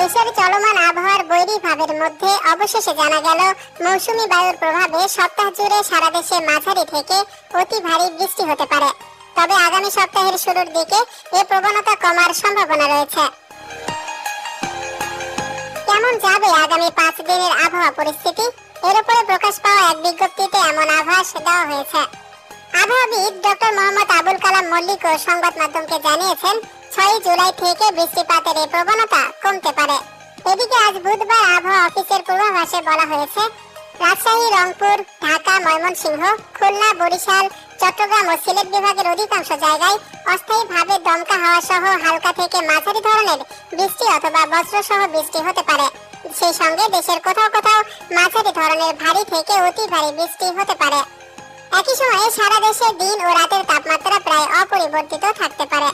দেশের চলমান আবহাওয়ার বৈরী ভাবের মধ্যে অবশেষে জানা গেল, মৌসুমী বায়ুর প্রভাবে সপ্তাহ জুড়ে সারা দেশে মাঝারি থেকে অতি ভারী বৃষ্টি হতে পারে। তবে আগামী সপ্তাহের শুরুর দিকে এ প্রবণতা কমার সম্ভাবনা রয়েছে। কেমন যাবে আগামী পাঁচ দিনের আবহাওয়া পরিস্থিতি? এর উপরে প্রকাশ পাওয়া এক বিজ্ঞপ্তিতে এমন আভাস দেওয়া হয়েছে। আবহাওয়াবিদ ডক্টর মোহাম্মদ আবুল কালাম মল্লিক ও সংবাদ মাধ্যমকে জানিয়েছেন ছয় জুলাই থেকে বৃষ্টিপাতের এই প্রবণতা কমতে পারে। এদিকে আজ বুধবার আবহাওয়া অফিসের পূর্বাভাসে বলা হয়েছে, রাজশাহী, রংপুর, ঢাকা, ময়মনসিংহ, খুলনা, বরিশাল, চট্টগ্রাম ও সিলেট বিভাগের অধিকাংশ জায়গায় অস্থায়ীভাবে দমকা হাওয়া সহ হালকা থেকে মাঝারি ধরনের বৃষ্টি অথবা বজ্র সহ বৃষ্টি হতে পারে। সেই সঙ্গে দেশের কোথাও কোথাও মাঝারি ধরনের ভারী থেকে অতি ভারী বৃষ্টি হতে পারে। একই সময়ে সারা দেশে দিন ও রাতের তাপমাত্রা প্রায় অপরিবর্তিত থাকতে পারে।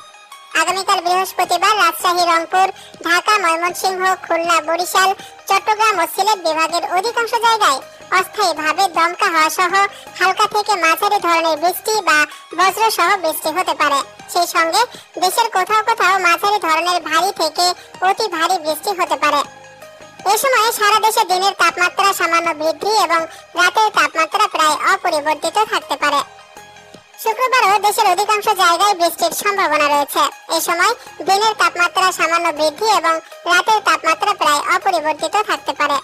আগামীকাল বৃহস্পতিবার রাজশাহী, রংপুর, ঢাকা, ময়মনসিংহ, খুলনা, বরিশাল, চট্টগ্রাম ও সিলেট বিভাগের অধিকাংশ জায়গায় অস্থায়ীভাবে দমকা হওয়া সহ হালকা থেকে মাঝারি ধরনের বৃষ্টি বা বজ্র সহ বৃষ্টি হতে পারে। সেই সঙ্গে দেশের কোথাও কোথাও মাঝারি ধরনের ভারী থেকে অতি ভারী বৃষ্টি হতে পারে। এ সময় সারা দেশে দিনের তাপমাত্রা সামান্য বৃদ্ধি এবং রাতের তাপমাত্রা প্রায় অপরিবর্তিত থাকতে পারে। শুক্রবারও দেশের অধিকাংশ জায়গায় বৃষ্টির সম্ভাবনা রয়েছে। এই সময় দিনের তাপমাত্রা সামান্য বৃদ্ধি এবং রাতের তাপমাত্রা প্রায় অপরিবর্তিত থাকতে পারে।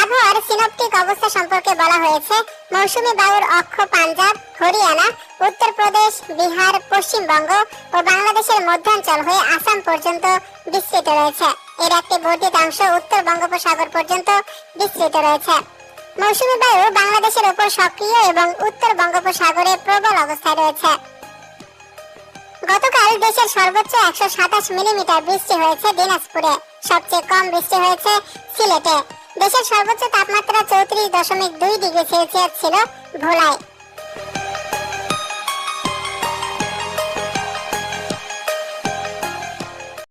আবহাওয়ার সিনপটিক অবস্থা সম্পর্কে বলা হয়েছে, মৌসুমী বায়ুর অক্ষ পাঞ্জাব, হরিয়ানা, উত্তরপ্রদেশ, বিহার, পশ্চিমবঙ্গ ও বাংলাদেশের মধ্যাঞ্চল হয়ে আসাম পর্যন্ত বিস্তৃত রয়েছে। এর একটি বর্ধিতাংশ উত্তর বঙ্গোপসাগর পর্যন্ত বিস্তৃত রয়েছে। মৌসুমী বায়ু বাংলাদেশের উপর সক্রিয় এবং উত্তর বঙ্গোপসাগরে প্রবল অবস্থায় রয়েছে। গতকাল দেশের সর্বোচ্চ একশো সাতাশ মিলিমিটার বৃষ্টি হয়েছে দিনাজপুরে। সবচেয়ে কম বৃষ্টি হয়েছে সিলেটে। দেশের সর্বোচ্চ তাপমাত্রা চৌত্রিশ দশমিক দুই ডিগ্রি সেলসিয়াস ছিল ভোলায়